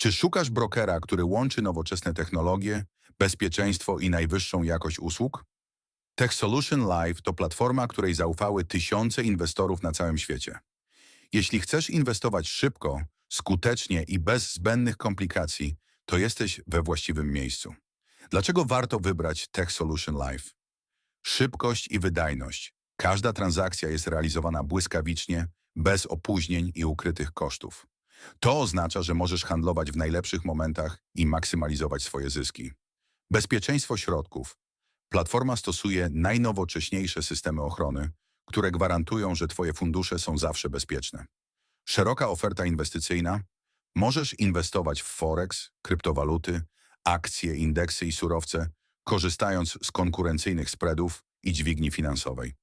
Czy szukasz brokera, który łączy nowoczesne technologie, bezpieczeństwo i najwyższą jakość usług? Tech Solution Live to platforma, której zaufały tysiące inwestorów na całym świecie. Jeśli chcesz inwestować szybko, skutecznie i bez zbędnych komplikacji, to jesteś we właściwym miejscu. Dlaczego warto wybrać Tech Solution Live? Szybkość i wydajność. Każda transakcja jest realizowana błyskawicznie, bez opóźnień i ukrytych kosztów. To oznacza, że możesz handlować w najlepszych momentach i maksymalizować swoje zyski. Bezpieczeństwo środków. Platforma stosuje najnowocześniejsze systemy ochrony, które gwarantują, że Twoje fundusze są zawsze bezpieczne. Szeroka oferta inwestycyjna. Możesz inwestować w forex, kryptowaluty, akcje, indeksy i surowce, korzystając z konkurencyjnych spreadów i dźwigni finansowej.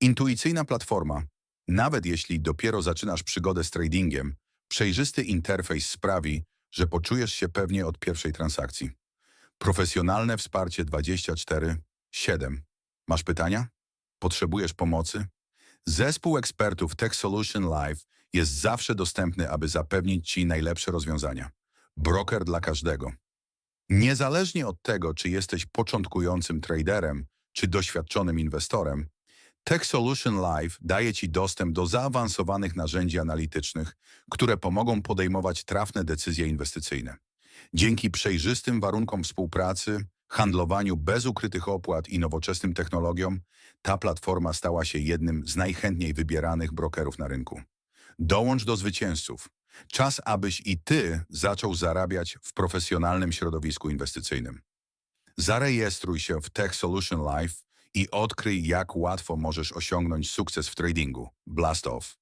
Intuicyjna platforma. Nawet jeśli dopiero zaczynasz przygodę z tradingiem, przejrzysty interfejs sprawi, że poczujesz się pewnie od pierwszej transakcji. Profesjonalne wsparcie 24-7. Masz pytania? Potrzebujesz pomocy? Zespół ekspertów Tech Solution Live jest zawsze dostępny, aby zapewnić Ci najlepsze rozwiązania. Broker dla każdego. Niezależnie od tego, czy jesteś początkującym traderem, czy doświadczonym inwestorem, Tech Solution Live daje Ci dostęp do zaawansowanych narzędzi analitycznych, które pomogą podejmować trafne decyzje inwestycyjne. Dzięki przejrzystym warunkom współpracy, handlowaniu bez ukrytych opłat i nowoczesnym technologiom, ta platforma stała się jednym z najchętniej wybieranych brokerów na rynku. Dołącz do zwycięzców. Czas, abyś i Ty zaczął zarabiać w profesjonalnym środowisku inwestycyjnym. Zarejestruj się w Tech Solution Live i odkryj, jak łatwo możesz osiągnąć sukces w tradingu. Blast off!